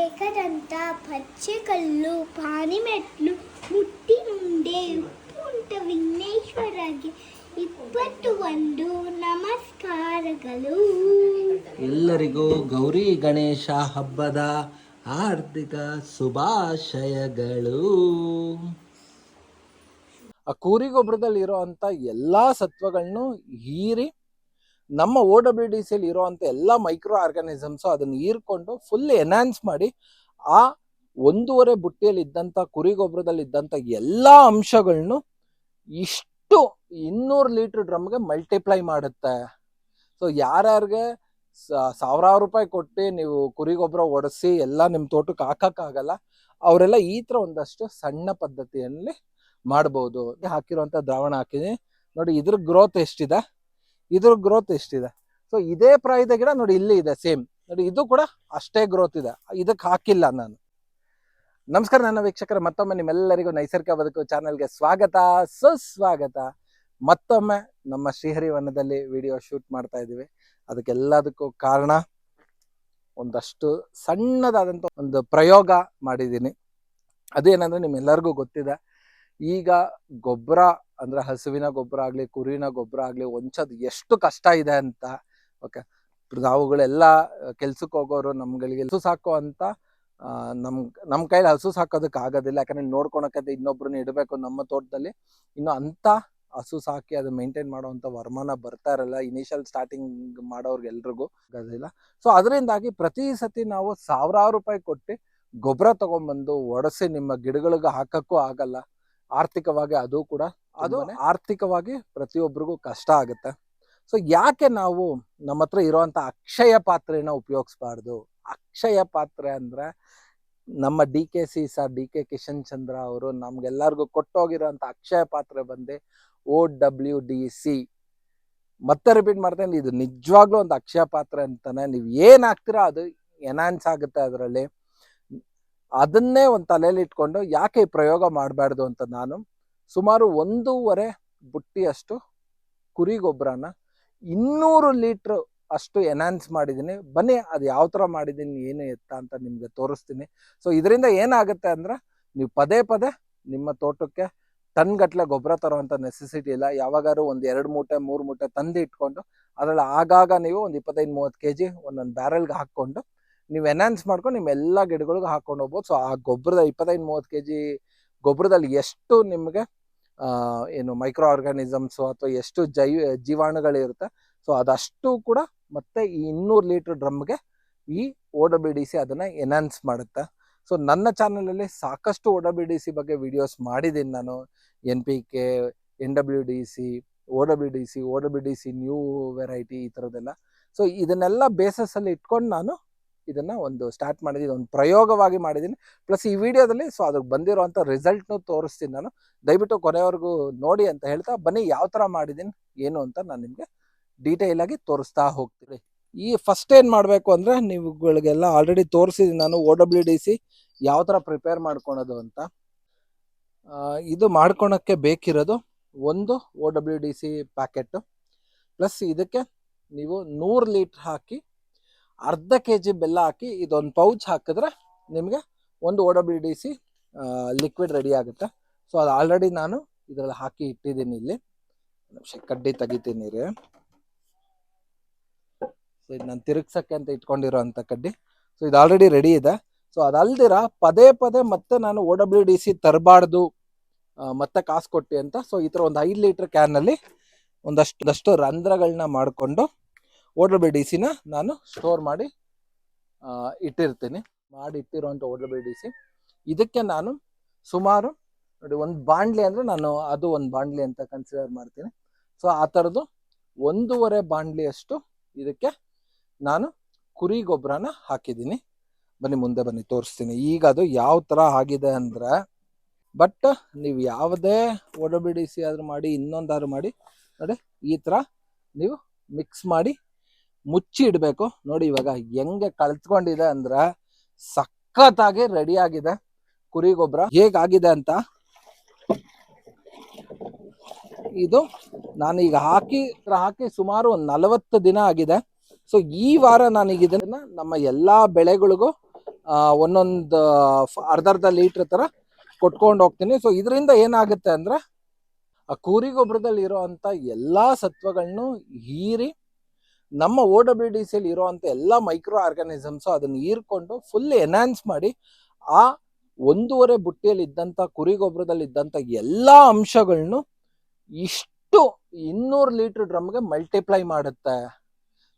ಏಕದಂತ ಪಚ್ಚೆಕಲ್ಲು ಪಾನಿಮೆಟ್ಲು ಉಪ್ಪು ಉಂಟ ವಿಘ್ನೇಶ್ವರಗೆ ಇಪ್ಪತ್ತು ಒಂದು ನಮಸ್ಕಾರಗಳು. ಎಲ್ಲರಿಗೂ ಗೌರಿ ಗಣೇಶ ಹಬ್ಬದ ಹಾರ್ದಿಕ ಶುಭಾಶಯಗಳು. ಆ ಕೂರಿ ಇರೋ ಅಂಥ ಎಲ್ಲಾ ಸತ್ವಗಳನ್ನು ಹೀರಿ ನಮ್ಮ ಓ ಡಬ್ಲ್ಯೂ ಡಿ ಸಿಯಲ್ಲಿ ಇರೋಂಥ ಎಲ್ಲ ಮೈಕ್ರೋ ಆರ್ಗಾನಿಸಮ್ಸ್ ಅದನ್ನು ಹೀರ್ಕೊಂಡು ಫುಲ್ ಎನ್ಹಾನ್ಸ್ ಮಾಡಿ ಆ ಒಂದೂವರೆ ಬುಟ್ಟಿಯಲ್ಲಿ ಇದ್ದಂಥ ಕುರಿ ಗೊಬ್ಬರದಲ್ಲಿ ಇದ್ದಂಥ ಎಲ್ಲಾ ಅಂಶಗಳನ್ನು ಇಷ್ಟು ಇನ್ನೂರು ಲೀಟರ್ ಡ್ರಮ್ಗೆ ಮಲ್ಟಿಪ್ಲೈ ಮಾಡುತ್ತೆ. ಸೊ ಯಾರ್ಯಾರಿಗೆ ಸಾವಿರಾರು ರೂಪಾಯಿ ಕೊಟ್ಟು ನೀವು ಕುರಿ ಗೊಬ್ಬರ ಒಡಿಸಿ ಎಲ್ಲ ನಿಮ್ಮ ತೋಟಕ್ಕೆ ಹಾಕೋಕ್ಕಾಗಲ್ಲ, ಅವರೆಲ್ಲ ಈ ತರ ಒಂದಷ್ಟು ಸಣ್ಣ ಪದ್ಧತಿಯಲ್ಲಿ ಮಾಡ್ಬೋದು. ಹಾಕಿರುವಂಥ ದ್ರಾವಣ ಹಾಕಿದೀನಿ. ನೋಡಿ ಇದ್ರ ಗ್ರೋತ್ ಎಷ್ಟಿದೆ? ಇದ್ರ ಗ್ರೋತ್ ಎಷ್ಟಿದೆ? ಸೊ ಇದೇ ಪ್ರಾಯದ ಗಿಡ ನೋಡಿ ಇಲ್ಲಿ ಇದೆ ಸೇಮ್ ನೋಡಿ, ಇದು ಕೂಡ ಅಷ್ಟೇ ಗ್ರೋತ್ ಇದೆ. ಇದಕ್ಕೆ ಹಾಕಿಲ್ಲ ನಾನು. ನಮಸ್ಕಾರ, ನನ್ನ ವೀಕ್ಷಕರ. ಮತ್ತೊಮ್ಮೆ ನಿಮ್ಮೆಲ್ಲರಿಗೂ ನೈಸರ್ಗಿಕ ಬದುಕು ಚಾನಲ್ಗೆ ಸ್ವಾಗತ. ಸುಸ್ವಾಗತ. ಮತ್ತೊಮ್ಮೆ ನಮ್ಮ ಶ್ರೀಹರಿವನದಲ್ಲಿ ವಿಡಿಯೋ ಶೂಟ್ ಮಾಡ್ತಾ ಇದ್ದೀವಿ. ಅದಕ್ಕೆಲ್ಲದಕ್ಕೂ ಕಾರಣ ಒಂದಷ್ಟು ಸಣ್ಣದಾದಂಥ ಒಂದು ಪ್ರಯೋಗ ಮಾಡಿದ್ದೀನಿ. ಅದೇನಂದ್ರೆ ನಿಮ್ಮೆಲ್ಲರಿಗೂ ಗೊತ್ತಿದೆ. ಈಗ ಗೊಬ್ಬರ ಅಂದ್ರೆ ಹಸುವಿನ ಗೊಬ್ಬರ ಆಗ್ಲಿ, ಕುರಿನ ಗೊಬ್ಬರ ಆಗ್ಲಿ ಹೊಂಚೋದು ಎಷ್ಟು ಕಷ್ಟ ಇದೆ ಅಂತ ಓಕೆ ನಾವುಗಳೆಲ್ಲ ಕೆಲ್ಸಕ್ಕೆ ಹೋಗೋರು ನಮ್ಗಳಿಗೆ ಹಸು ಸಾಕೋ ಅಂತ ನಮ್ ನಮ್ಮ ಕೈಲಿ ಹಸು ಸಾಕೋದಕ್ಕೆ ಆಗೋದಿಲ್ಲ. ಯಾಕಂದ್ರೆ ನೋಡ್ಕೊಳಕ್ಕೆ ಇನ್ನೊಬ್ರನ್ನ ಇಡಬೇಕು ನಮ್ಮ ತೋಟದಲ್ಲಿ. ಇನ್ನು ಅಂತ ಹಸು ಸಾಕಿ ಅದು ಮೇಂಟೈನ್ ಮಾಡುವಂತ ವರಮಾನ ಬರ್ತಾ ಇರಲ್ಲ ಇನಿಷಿಯಲ್ ಸ್ಟಾರ್ಟಿಂಗ್ ಮಾಡೋರ್ಗೆಲ್ರಿಗೂ ಆಗೋದಿಲ್ಲ. ಸೊ ಅದರಿಂದಾಗಿ ಪ್ರತಿ ಸತಿ ನಾವು ಸಾವಿರಾರು ರೂಪಾಯಿ ಕೊಟ್ಟು ಗೊಬ್ಬರ ತಗೊಂಡ್ಬಂದು ಒಡಸಿ ನಿಮ್ಮ ಗಿಡಗಳಿಗೆ ಹಾಕಕ್ಕೂ ಆಗಲ್ಲ. ಆರ್ಥಿಕವಾಗಿ ಅದು ಕೂಡ ಅದು ಆರ್ಥಿಕವಾಗಿ ಪ್ರತಿಯೊಬ್ಬರಿಗೂ ಕಷ್ಟ ಆಗುತ್ತೆ. ಸೊ ಯಾಕೆ ನಾವು ನಮ್ಮ ಹತ್ರ ಇರುವಂತ ಅಕ್ಷಯ ಪಾತ್ರೆನ ಉಪಯೋಗಿಸ್ಬಾರ್ದು? ಅಕ್ಷಯ ಪಾತ್ರೆ ಅಂದ್ರೆ ನಮ್ಮ D K C sir D K Kishan Chandra ಅವರು ನಮ್ಗೆಲ್ಲರಿಗೂ ಕೊಟ್ಟೋಗಿರೋಂಥ ಅಕ್ಷಯ ಪಾತ್ರೆ ಬಂದು ಓ ಡಬ್ಲ್ಯೂ ಡಿ ಸಿ. ಮತ್ತೆ ರಿಪೀಟ್ ಮಾಡ್ತೇನೆ ಇದು ನಿಜವಾಗ್ಲೂ ಒಂದು ಅಕ್ಷಯ ಪಾತ್ರೆ ಅಂತಾನೆ. ನೀವು ಏನ್ ಹಾಕ್ತೀರಾ ಅದು ಎನಾನ್ಸ್ ಆಗುತ್ತೆ ಅದರಲ್ಲಿ. ಅದನ್ನೇ ಒಂದು ತಲೆಯಲ್ಲಿ ಇಟ್ಕೊಂಡು ಯಾಕೆ ಈ ಪ್ರಯೋಗ ಮಾಡಬಾರ್ದು ಅಂತ ನಾನು ಸುಮಾರು ಒಂದೂವರೆ ಬುಟ್ಟಿಯಷ್ಟು ಕುರಿ ಗೊಬ್ಬರನ ಇನ್ನೂರು ಲೀಟ್ರ್ ಅಷ್ಟು ಎನ್ಹಾನ್ಸ್ ಮಾಡಿದ್ದೀನಿ. ಬನ್ನಿ, ಅದು ಯಾವ ಥರ ಮಾಡಿದ್ದೀನಿ, ಏನು ಎತ್ತ ಅಂತ ನಿಮಗೆ ತೋರಿಸ್ತೀನಿ. ಸೊ ಇದರಿಂದ ಏನಾಗುತ್ತೆ ಅಂದರೆ ನೀವು ಪದೇ ಪದೇ ನಿಮ್ಮ ತೋಟಕ್ಕೆ ಟನ್ ಗಟ್ಟಲೆ ಗೊಬ್ಬರ ತರುವಂಥ ನೆಸೆಸಿಟಿ ಇಲ್ಲ. ಯಾವಾಗಾರು ಒಂದು ಎರಡು ಮೂಟೆ, ಮೂರು ಮೂಟೆ ತಂದು ಇಟ್ಕೊಂಡು ಅದರಲ್ಲಿ ಆಗಾಗ ನೀವು ಒಂದು ಇಪ್ಪತ್ತೈದು, ಮೂವತ್ತು ಕೆ ಜಿ ಒಂದೊಂದು ಬ್ಯಾರಲ್ಗೆ ಹಾಕ್ಕೊಂಡು ನೀವು ಎನ್ಹಾನ್ಸ್ ಮಾಡ್ಕೊಂಡು ನಿಮ್ಮ ಎಲ್ಲ ಗಿಡಗಳಿಗೂ ಹಾಕ್ಕೊಂಡು ಹೋಗ್ಬೋದು. ಸೊ ಆ ಗೊಬ್ಬರದ ಇಪ್ಪತ್ತೈದು, ಮೂವತ್ತು ಕೆ ಜಿ ಗೊಬ್ಬರದಲ್ಲಿ ಎಷ್ಟು ನಿಮಗೆ ಏನು ಮೈಕ್ರೋ ಆರ್ಗಾನಿಸಮ್ಸು ಅಥವಾ ಎಷ್ಟು ಜೈ ಜೀವಾಣುಗಳಿರುತ್ತೆ. ಸೊ ಅದಷ್ಟು ಕೂಡ ಮತ್ತೆ ಈ ಇನ್ನೂರು ಲೀಟರ್ ಡ್ರಮ್ಗೆ ಈ ಓ ಬಿ ಡಿ ಸಿ ಅದನ್ನ ಎನ್ಹಾನ್ಸ್ ಮಾಡುತ್ತೆ. ಸೊ ನನ್ನ ಚಾನಲಲ್ಲಿ ಸಾಕಷ್ಟು ಓಡಾ ಡಬ್ಲ್ಯೂ ಡಿ ಸಿ ಬಗ್ಗೆ ವಿಡಿಯೋಸ್ ಮಾಡಿದ್ದೀನಿ ನಾನು. N P K N W D C O B D C O W D C new variety ಈ ಥರದ್ದೆಲ್ಲ ಸೊ ಇದನ್ನೆಲ್ಲ ಬೇಸಸ್ ಅಲ್ಲಿ ಇಟ್ಕೊಂಡು ನಾನು ಇದನ್ನ ಒಂದು ಸ್ಟಾರ್ಟ್ ಮಾಡಿದ್ದೀನಿ ಒಂದು ಪ್ರಯೋಗವಾಗಿ ಮಾಡಿದ್ದೀನಿ. ಪ್ಲಸ್ ಈ ವಿಡಿಯೋದಲ್ಲಿ ಸೊ ಅದಕ್ಕೆ ಬಂದಿರುವಂಥ ರಿಸಲ್ಟ್ನು ತೋರಿಸ್ತೀನಿ ನಾನು. ದಯವಿಟ್ಟು ಕೊನೆವರೆಗೂ ನೋಡಿ ಅಂತ ಹೇಳ್ತಾ ಬನ್ನಿ, ಯಾವ ಥರ ಮಾಡಿದ್ದೀನಿ, ಏನು ಅಂತ ನಾನು ನಿಮಗೆ ಡೀಟೇಲ್ ಆಗಿ ತೋರಿಸ್ತಾ ಹೋಗ್ತೀನಿ. ಈ ಫಸ್ಟ್ ಏನು ಮಾಡಬೇಕು ಅಂದರೆ ನೀವುಗಳಿಗೆಲ್ಲ ಆಲ್ರೆಡಿ ತೋರಿಸಿದ್ದೀನಿ ನಾನು ಓ ಡಬ್ಲ್ಯೂ ಡಿ ಸಿ ಯಾವ ಥರ ಪ್ರಿಪೇರ್ ಮಾಡ್ಕೊಳೋದು ಅಂತ. ಇದು ಮಾಡ್ಕೊಳಕ್ಕೆ ಬೇಕಿರೋದು ಒಂದು O W D C packet plus ಇದಕ್ಕೆ ನೀವು ನೂರು ಲೀಟ್ರ್ ಹಾಕಿ ಅರ್ಧ ಕೆ ಜಿ ಬೆಲ್ಲ ಹಾಕಿ ಇದೊಂದು ಪೌಚ್ ಹಾಕಿದ್ರೆ ನಿಮಗೆ ಒಂದು O W D C liquid ready ಆಗುತ್ತೆ. ಸೊ ಅದು ಆಲ್ರೆಡಿ ನಾನು ಇದರಲ್ಲಿ ಹಾಕಿ ಇಟ್ಟಿದ್ದೀನಿ ಇಲ್ಲಿ. ಕಡ್ಡಿ ತೆಗಿತೀನಿ ರೀ. ಸೊ ಇದು ನಾನು ತಿರುಗ್ಸಕ್ಕೆ ಅಂತ ಇಟ್ಕೊಂಡಿರೋ ಅಂತ ಕಡ್ಡಿ. ಸೊ ಇದು ಆಲ್ರೆಡಿ ರೆಡಿ ಇದೆ. ಸೊ ಅದಲ್ದಿರ ಪದೇ ಪದೇ ಮತ್ತೆ ನಾನು ಓ ಡಬ್ಲ್ಯೂ ಡಿ ಸಿ ತರಬಾರ್ದು ಮತ್ತೆ ಕಾಸು ಕೊಟ್ಟಿ ಅಂತ. ಸೊ ಈ ಥರ ಒಂದು ಐದು ಲೀಟರ್ ಕ್ಯಾನಲ್ಲಿ ಒಂದಷ್ಟು ಒಂದಷ್ಟು ರಂಧ್ರಗಳನ್ನ ಮಾಡಿಕೊಂಡು ಓ ಬಿ ಡಿ ಸಿನ ನಾನು ಸ್ಟೋರ್ ಮಾಡಿ ಇಟ್ಟಿರ್ತೀನಿ. ಮಾಡಿ ಇಟ್ಟಿರುವಂಥ ಓಡಲ್ ಬಿ ಡಿ ಸಿ ಇದಕ್ಕೆ ನಾನು ಸುಮಾರು ನೋಡಿ ಒಂದು ಬಾಂಡ್ಲಿ ಅಂದರೆ ನಾನು ಅದು ಒಂದು ಬಾಂಡ್ಲಿ ಅಂತ ಕನ್ಸಿಡರ್ ಮಾಡ್ತೀನಿ. ಸೊ ಆ ಥರದ್ದು ಒಂದೂವರೆ ಬಾಂಡ್ಲಿಯಷ್ಟು ಇದಕ್ಕೆ ನಾನು ಕುರಿ ಗೊಬ್ಬರನ ಹಾಕಿದ್ದೀನಿ. ಬನ್ನಿ, ಮುಂದೆ ಬನ್ನಿ, ತೋರಿಸ್ತೀನಿ. ಈಗ ಅದು ಯಾವ ಥರ ಆಗಿದೆ ಅಂದರೆ ಬಟ್ ನೀವು ಯಾವುದೇ ಒಡಬಿಡಿಸಿ ಆದ್ರೂ ಮಾಡಿ, ಇನ್ನೊಂದಾದ್ರು ಮಾಡಿ, ನೋಡಿ, ಈ ಥರ ನೀವು ಮಿಕ್ಸ್ ಮಾಡಿ ಮುಚ್ಚಿ ಇಡಬೇಕು. ನೋಡಿ ಇವಾಗ ಹೆಂಗೆ ಕಳ್ತ್ಕೊಂಡಿದೆ ಅಂದ್ರೆ ಸಖತ್ತಾಗಿ ರೆಡಿ ಆಗಿದೆ ಕುರಿ ಗೊಬ್ಬರ. ಹೇಗಾಗಿದೆ ಅಂತ. ಇದು ನಾನು ಈಗ ಹಾಕಿ ಹಾಕಿ ಸುಮಾರು ಒಂದು ನಲವತ್ತು ದಿನ ಆಗಿದೆ. ಸೊ ಈ ವಾರ ನಾನೀಗ ಇದನ್ನ ನಮ್ಮ ಎಲ್ಲಾ ಬೆಳೆಗಳಿಗೂ ಒಂದೊಂದು ಅರ್ಧ ಅರ್ಧ ಲೀಟರ್ ತರ ಕೊಟ್ಕೊಂಡು ಹೋಗ್ತೀನಿ. ಸೊ ಇದರಿಂದ ಏನಾಗುತ್ತೆ ಅಂದ್ರ, ಆ, ಕೂರಿ ಗೊಬ್ಬರದಲ್ಲಿ ಇರೋಂಥ ಎಲ್ಲಾ ಸತ್ವಗಳನ್ನು ಹೀರಿ ನಮ್ಮ ಓ ಡಬ್ಲ್ಯೂ ಡಿ ಸಿಯಲ್ಲಿ ಇರೋಂಥ ಎಲ್ಲ ಮೈಕ್ರೋ ಆರ್ಗನಿಸಮ್ಸ್ ಅದನ್ನ ಹೀರ್ಕೊಂಡು ಫುಲ್ ಎನ್ಹಾನ್ಸ್ ಮಾಡಿ ಆ ಒಂದೂವರೆ ಬುಟ್ಟಿಯಲ್ಲಿ ಇದ್ದಂಥ ಕುರಿ ಗೊಬ್ಬರದಲ್ಲಿ ಇದ್ದಂಥ ಎಲ್ಲಾ ಅಂಶಗಳನ್ನು ಇಷ್ಟು ಇನ್ನೂರು ಲೀಟರ್ ಡ್ರಮ್ಗೆ ಮಲ್ಟಿಪ್ಲೈ ಮಾಡುತ್ತೆ.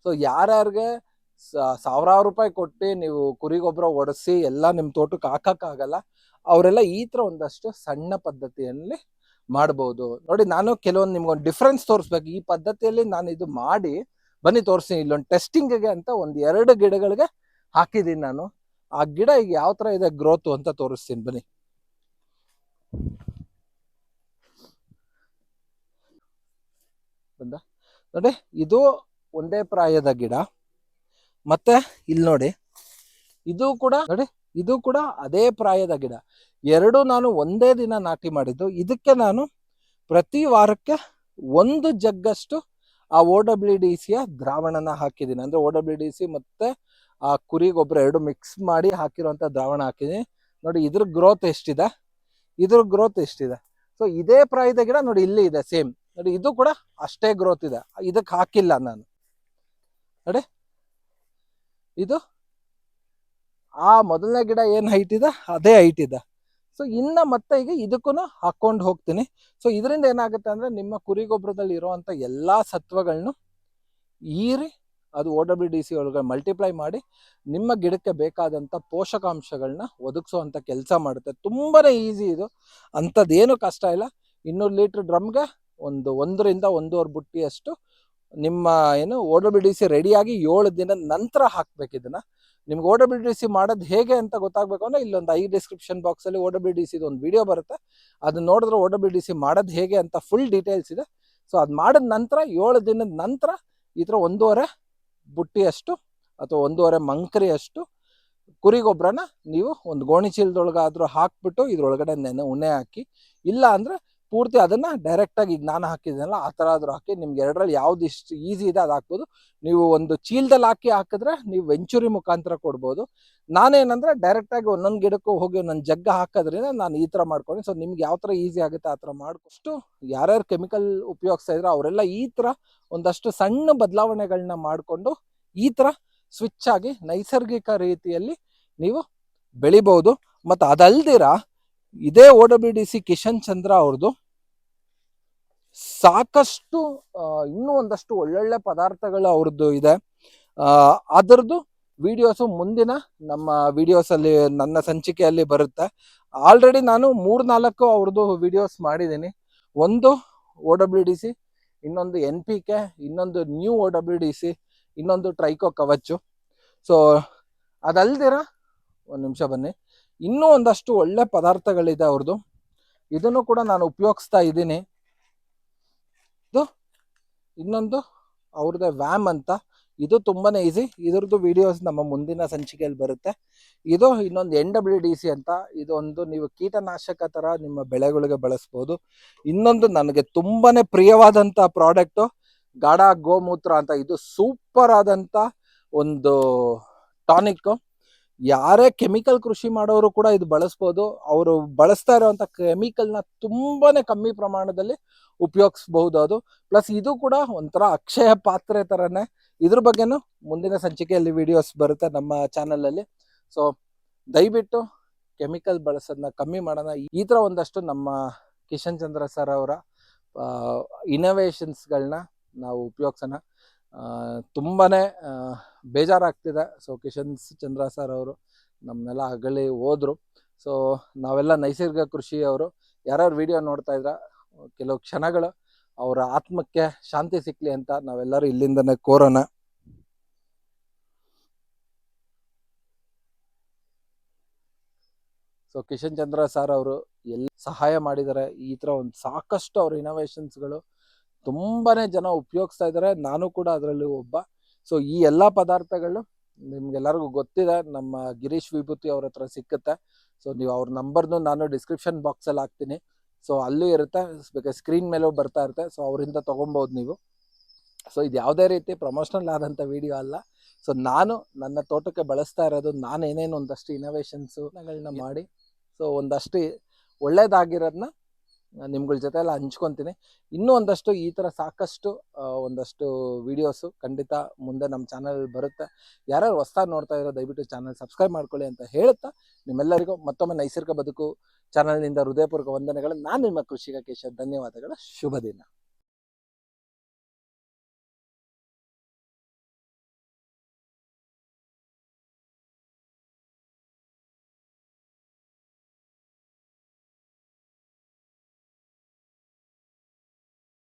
ಸೊ ಯಾರ್ಯಾರಿಗೆ ಸಾವಿರಾರು ರೂಪಾಯಿ ಕೊಟ್ಟು ನೀವು ಕುರಿ ಗೊಬ್ಬರ ಒಡಿಸಿ ಎಲ್ಲ ನಿಮ್ಮ ತೋಟಕ್ಕೆ ಹಾಕೋಕ್ಕಾಗಲ್ಲ, ಅವರೆಲ್ಲ ಈ ತರ ಒಂದಷ್ಟು ಸಣ್ಣ ಪದ್ಧತಿಯಲ್ಲಿ ಮಾಡ್ಬೋದು. ನೋಡಿ ನಾನು ಕೆಲವೊಂದು ನಿಮ್ಗೊಂದು ಡಿಫ್ರೆನ್ಸ್ ತೋರಿಸ್ಬೇಕು. ಈ ಪದ್ಧತಿಯಲ್ಲಿ ನಾನು ಇದು ಮಾಡಿ ಬನ್ನಿ ತೋರಿಸ್ತೀನಿ ಇಲ್ಲೊಂದು ಟೆಸ್ಟಿಂಗ್ಗೆ ಅಂತ ಒಂದು ಎರಡು ಗಿಡಗಳಿಗೆ ಹಾಕಿದ್ದೀನಿ ನಾನು. ಆ ಗಿಡ ಈಗ ಯಾವ ಥರ ಇದೆ ಗ್ರೋತ್ ಅಂತ ತೋರಿಸ್ತೀನಿ, ಬನ್ನಿ. ಬಂದ? ನೋಡಿ, ಇದು ಒಂದೇ ಪ್ರಾಯದ ಗಿಡ. ಮತ್ತೆ ಇಲ್ಲಿ ನೋಡಿ, ಇದು ಕೂಡ, ನೋಡಿ, ಇದು ಕೂಡ ಅದೇ ಪ್ರಾಯದ ಗಿಡ. ಎರಡು ನಾನು ಒಂದೇ ದಿನ ನಾಟಿ ಮಾಡಿದ್ದು. ಇದಕ್ಕೆ ನಾನು ಪ್ರತಿ ವಾರಕ್ಕೆ ಒಂದು ಜಗ್ಗಷ್ಟು ಆ ಓ ಡಬ್ಲ್ಯೂ ಡಿ ಸಿಯ ದ್ರಾವಣನ ಹಾಕಿದ್ದೀನಿ. ಅಂದ್ರೆ ಓ ಡಬ್ಲ್ಯೂ ಡಿ ಸಿ ಮತ್ತೆ ಆ ಕುರಿ ಗೊಬ್ಬರ ಎರಡು ಮಿಕ್ಸ್ ಮಾಡಿ ಹಾಕಿರುವಂತ ದ್ರಾವಣ ಹಾಕಿದ್ದೀನಿ. ನೋಡಿ, ಇದ್ರ ಗ್ರೋತ್ ಎಷ್ಟಿದೆ? ಇದ್ರ ಗ್ರೋತ್ ಎಷ್ಟಿದೆ? ಸೊ ಇದೇ ಪ್ರಾಯದ ಗಿಡ ನೋಡಿ, ಇಲ್ಲಿ ಇದೆ ಸೇಮ್ ನೋಡಿ, ಇದು ಕೂಡ ಅಷ್ಟೇ ಗ್ರೋತ್ ಇದೆ. ಇದಕ್ಕೆ ಹಾಕಿಲ್ಲ ನಾನು. ನೋಡಿ. ಇದು ಆ ಮೊದಲನೇ ಗಿಡ ಏನ್ ಹೈಟ್ ಇದೆ? ಅದೇ ಹೈಟ್ ಇದೆ. ಸೊ ಇನ್ನ ಮತ್ತೆ ಈಗ ಇದಕ್ಕೂ ಹಾಕೊಂಡು ಹೋಗ್ತೀನಿ. ಸೊ ಇದರಿಂದ ಏನಾಗುತ್ತೆ ಅಂದ್ರೆ ನಿಮ್ಮ ಕುರಿ ಗೊಬ್ಬರದಲ್ಲಿ ಇರುವಂತ ಎಲ್ಲಾ ಸತ್ವಗಳನ್ನು ಈರಿ ಅದು ಓ ಡಬ್ಲ್ಯೂ ಡಿ ಸಿ ಒಳಗೆ ಮಲ್ಟಿಪ್ಲೈ ಮಾಡಿ ನಿಮ್ಮ ಗಿಡಕ್ಕೆ ಬೇಕಾದಂತ ಪೋಷಕಾಂಶಗಳನ್ನ ಒದಗಿಸುವಂತ ಕೆಲಸ ಮಾಡುತ್ತೆ. ತುಂಬಾ ಈಸಿ ಇದು. ಅಂಥದ್ದೇನು ಕಷ್ಟ ಇಲ್ಲ. ಇನ್ನೂರು ಲೀಟರ್ ಡ್ರಮ್ಗೆ ಒಂದು ಒಂದರಿಂದ ಒಂದೂವರೆ ಬುಟ್ಟಿಯಷ್ಟು ನಿಮ್ಮ ಏನು ಓ ಡಬ್ಲ್ಯೂ ಡಿ ಸಿ ರೆಡಿಯಾಗಿ ಏಳು ದಿನದ ನಂತರ ಹಾಕ್ಬೇಕು ಇದನ್ನ. ನಿಮ್ಗೆ ಓ ಡಬ್ಲ್ಯೂ ಡಿ ಸಿ ಮಾಡೋದು ಹೇಗೆ ಅಂತ ಗೊತ್ತಾಗಬೇಕು ಅಂದ್ರೆ ಇಲ್ಲೊಂದು ಐ ಡಿಸ್ಕ್ರಿಪ್ಷನ್ ಬಾಕ್ಸಲ್ಲಿ ಸಿ ಒಂದು ವಿಡಿಯೋ ಬರುತ್ತೆ. ಅದನ್ನ ನೋಡಿದ್ರೆ ಓ ಡಬ್ಲ್ಯೂ ಡಿ ಸಿ ಮಾಡೋದು ಹೇಗೆ ಅಂತ ಫುಲ್ ಡೀಟೇಲ್ಸ್ ಇದೆ. ಸೊ ಅದು ಮಾಡಿದ ನಂತರ ಏಳು ದಿನದ ನಂತರ ಈ ಥರ ಒಂದೂವರೆ ಬುಟ್ಟಿಯಷ್ಟು ಅಥವಾ ಒಂದೂವರೆ ಮಂಕರಿಯಷ್ಟು ಕುರಿ ಗೊಬ್ಬರನ ನೀವು ಒಂದು ಗೋಣಿಚೀಲದೊಳಗಾದರೂ ಹಾಕಿಬಿಟ್ಟು ಹಾಕ್ಬಿಟ್ಟು ಇದ್ರೊಳಗಡೆ ನೆನೆ ಉಣೆ ಹಾಕಿ ಇಲ್ಲ ಅಂದ್ರೆ ಪೂರ್ತಿ ಅದನ್ನ ಡೈರೆಕ್ಟ್ ಆಗಿ ಈಗ ನಾನು ಹಾಕಿದ್ನಲ್ಲ, ಆ ಥರ ಆದರೂ ಹಾಕಿ ನಿಮ್ಗೆ ಎರಡರಲ್ಲಿ ಯಾವ್ದು ಇಷ್ಟು ಈಸಿ ಇದೆ ಅದು ಹಾಕ್ಬೋದು. ನೀವು ಒಂದು ಚೀಲದಲ್ಲಿ ಹಾಕಿ ಹಾಕಿದ್ರೆ ನೀವು ವೆಂಚುರಿ ಮುಖಾಂತರ ಕೊಡ್ಬೋದು. ನಾನೇನಂದ್ರೆ ಡೈರೆಕ್ಟ್ ಆಗಿ ಒಂದೊಂದು ಗಿಡಕ್ಕೂ ಹೋಗಿ ಒಂದೊಂದು ಜಗ್ಗ ಹಾಕೋದ್ರಿಂದ ನಾನು ಈ ತರ ಮಾಡ್ಕೊಂಡು ಸೊ ನಿಮ್ಗೆ ಯಾವ ತರ ಈಸಿ ಆಗುತ್ತೆ ಆ ತರ ಮಾಡಿಕೊಷ್ಟು ಯಾರ್ಯಾರು ಕೆಮಿಕಲ್ ಉಪಯೋಗಿಸ್ತಾ ಇದ್ರೆ ಅವರೆಲ್ಲ ಈ ತರ ಒಂದಷ್ಟು ಸಣ್ಣ ಬದಲಾವಣೆಗಳನ್ನ ಮಾಡಿಕೊಂಡು ಈ ತರ ಸ್ವಿಚ್ ಆಗಿ ನೈಸರ್ಗಿಕ ರೀತಿಯಲ್ಲಿ ನೀವು ಬೆಳಿಬಹುದು ಮತ್ತು ಅದಲ್ದಿರ ಇದೇ O W D C Kishan Chandra ಅವ್ರದ್ದು ಸಾಕಷ್ಟು ಇನ್ನೂ ಒಂದಷ್ಟು ಒಳ್ಳೊಳ್ಳೆ ಪದಾರ್ಥಗಳು ಅವ್ರದ್ದು ಇದೆ. ಅದರದ್ದು ವಿಡಿಯೋಸು ಮುಂದಿನ ನಮ್ಮ ವಿಡಿಯೋಸ್ ಅಲ್ಲಿ ನನ್ನ ಸಂಚಿಕೆಯಲ್ಲಿ ಬರುತ್ತೆ. ಆಲ್ರೆಡಿ ನಾನು ಮೂರ್ನಾಲ್ಕು ಅವ್ರದ್ದು ವಿಡಿಯೋಸ್ ಮಾಡಿದ್ದೀನಿ. ಒಂದು ಓ ಡಬ್ಲ್ಯೂ ಡಿ ಸಿ, ಇನ್ನೊಂದು ಎನ್ ಪಿ ಕೆ, ಇನ್ನೊಂದು new O W D C, ಇನ್ನೊಂದು ಟ್ರೈಕೋ ಕವಚು. ಸೊ, ಅದಲ್ದಿರ, ಒಂದು ನಿಮಿಷ ಬನ್ನಿ. ಇನ್ನೂ ಒಂದಷ್ಟು ಒಳ್ಳೆ ಪದಾರ್ಥಗಳಿದೆ ಅವ್ರದ್ದು ಇದನ್ನು ಕೂಡ ನಾನು ಉಪಯೋಗಿಸ್ತಾ ಇದ್ದೀನಿ. ಇದು ಇನ್ನೊಂದು ಅವ್ರದ್ದೇ ವ್ಯಾಮ್ ಅಂತ. ಇದು ತುಂಬಾನೇ ಈಸಿ. ಇದ್ರದ್ದು ವಿಡಿಯೋಸ್ ನಮ್ಮ ಮುಂದಿನ ಸಂಚಿಕೆಯಲ್ಲಿ ಬರುತ್ತೆ. ಇದು ಇನ್ನೊಂದು ಎನ್ ಡಬ್ಲ್ಯೂ ಡಿ ಸಿ ಅಂತ. ಇದೊಂದು ನೀವು ಕೀಟನಾಶಕ ತರ ನಿಮ್ಮ ಬೆಳೆಗಳಿಗೆ ಬಳಸ್ಬೋದು. ಇನ್ನೊಂದು ನನಗೆ ತುಂಬಾನೇ ಪ್ರಿಯವಾದಂತ ಪ್ರಾಡಕ್ಟ್ ಗಾಢ ಗೋಮೂತ್ರ ಅಂತ. ಇದು ಸೂಪರ್ ಆದಂತ ಒಂದು ಟಾನಿಕ್ ಯಾರೇ ಕೆಮಿಕಲ್ ಕೃಷಿ ಮಾಡೋರು ಕೂಡ ಇದು ಬಳಸ್ಬೋದು. ಅವರು ಬಳಸ್ತಾ ಇರುವಂತ ಕೆಮಿಕಲ್ನ ತುಂಬಾನೇ ಕಮ್ಮಿ ಪ್ರಮಾಣದಲ್ಲಿ ಉಪಯೋಗಿಸಬಹುದು ಅದು. ಪ್ಲಸ್ ಇದು ಕೂಡ ಒಂಥರ ಅಕ್ಷಯ ಪಾತ್ರೆ ತರನೇ. ಇದ್ರ ಬಗ್ಗೆನೂ ಮುಂದಿನ ಸಂಚಿಕೆಯಲ್ಲಿ ವಿಡಿಯೋಸ್ ಬರುತ್ತೆ ನಮ್ಮ ಚಾನಲ್ ಅಲ್ಲಿ ಸೊ, ದಯವಿಟ್ಟು ಕೆಮಿಕಲ್ ಬಳಸೋದನ್ನ ಕಮ್ಮಿ ಮಾಡೋಣ. ಈ ತರ ಒಂದಷ್ಟು ನಮ್ಮ ಕಿಶನ್ ಚಂದ್ರ ಸರ್ ಅವರ ಇನೋವೇಷನ್ಸ್ಗಳನ್ನ ನಾವು ಉಪಯೋಗಿಸೋಣ. ಆ, ಬೇಜಾರಾಗ್ತಿದೆ. ಸೊ ಕಿಶನ್ ಚಂದ್ರ ಸರ್ ಅವರು ನಮ್ಮನ್ನೆಲ್ಲ ಹಗಲಿ ಹೋದರು. ಸೊ ನಾವೆಲ್ಲ ನೈಸರ್ಗಿಕ ಕೃಷಿಯವರು ಯಾರ್ಯಾರು ವಿಡಿಯೋ ನೋಡ್ತಾ ಇದ್ರ ಕೆಲವು ಕ್ಷಣಗಳು ಅವರ ಆತ್ಮಕ್ಕೆ ಶಾಂತಿ ಸಿಕ್ಲಿ ಅಂತ ನಾವೆಲ್ಲರೂ ಇಲ್ಲಿಂದನೇ ಕೋರೋಣ ಸೊ ಕಿಶನ್ ಚಂದ್ರ ಸರ್ ಅವರು ಎಲ್ಲ ಸಹಾಯ ಮಾಡಿದ್ದಾರೆ ಈ ತರ ಒಂದು ಸಾಕಷ್ಟು ಅವ್ರ ಇನೋವೇಷನ್ಸ್ಗಳು ತುಂಬಾನೇ ಜನ ಉಪಯೋಗಿಸ್ತಾ ಇದ್ದಾರೆ ನಾನು ಕೂಡ ಅದರಲ್ಲಿ ಒಬ್ಬ. ಸೊ ಈ ಎಲ್ಲಾ ಪದಾರ್ಥಗಳು ನಿಮ್ಗೆಲ್ಲರಿಗೂ ಗೊತ್ತಿದೆ. ನಮ್ಮ ಗಿರೀಶ್ ವಿಭೂತಿ ಅವ್ರ ಹತ್ರ ಸಿಕ್ಕುತ್ತೆ. ಸೊ ನೀವು ಅವ್ರ ನಂಬರ್ನು ನಾನು ಡಿಸ್ಕ್ರಿಪ್ಷನ್ ಬಾಕ್ಸ್ ಅಲ್ಲಿ ಹಾಕ್ತೀನಿ. ಸೊ ಅಲ್ಲೂ ಇರುತ್ತೆ. ಬೇಕಾದ್ರೆ ಸ್ಕ್ರೀನ್ ಮೇಲೂ ಬರ್ತಾ ಇರುತ್ತೆ. ಸೊ ಅವರಿಂದ ತಗೊಬೋದು ನೀವು. ಸೊ ಇದು ಯಾವುದೇ ರೀತಿ ಪ್ರಮೋಷನಲ್ ಆದಂಥ ವಿಡಿಯೋ ಅಲ್ಲ. ಸೊ ನಾನು ನನ್ನ ತೋಟಕ್ಕೆ ಬಳಸ್ತಾ ಇರೋದು ನಾನು ಏನೇನು ಒಂದಷ್ಟು ಇನೋವೇಷನ್ಸುಗಳನ್ನ ಮಾಡಿ. ಸೊ ಒಂದಷ್ಟು ಒಳ್ಳೇದಾಗಿರೋದನ್ನ ನಿಮ್ಗಳ ಜೊತೆ ಎಲ್ಲ ಹಂಚ್ಕೊತೀನಿ. ಇನ್ನೂ ಒಂದಷ್ಟು ಈ ಥರ ಸಾಕಷ್ಟು ಒಂದಷ್ಟು ವಿಡಿಯೋಸು ಖಂಡಿತ ಮುಂದೆ ನಮ್ಮ ಚಾನಲ್ ಬರುತ್ತೆ. ಯಾರ್ಯಾರು ಹೊಸ್ದಾಗಿ ನೋಡ್ತಾ ಇರೋ ದಯವಿಟ್ಟು ಚಾನಲ್ ಸಬ್ಸ್ಕ್ರೈಬ್ ಮಾಡ್ಕೊಳ್ಳಿ ಅಂತ ಹೇಳುತ್ತಾ, ನಿಮ್ಮೆಲ್ಲರಿಗೂ ಮತ್ತೊಮ್ಮೆ ನೈಸರ್ಗಿಕ ಬದುಕು ಚಾನಲ್ನಿಂದ ಹೃದಯಪೂರ್ವಕ ವಂದನೆಗಳು. ನಾನು ನಿಮ್ಮ ಕೃಷಿಕ ಕೇಶ ಧನ್ಯವಾದಗಳ. ಶುಭ ದಿನ.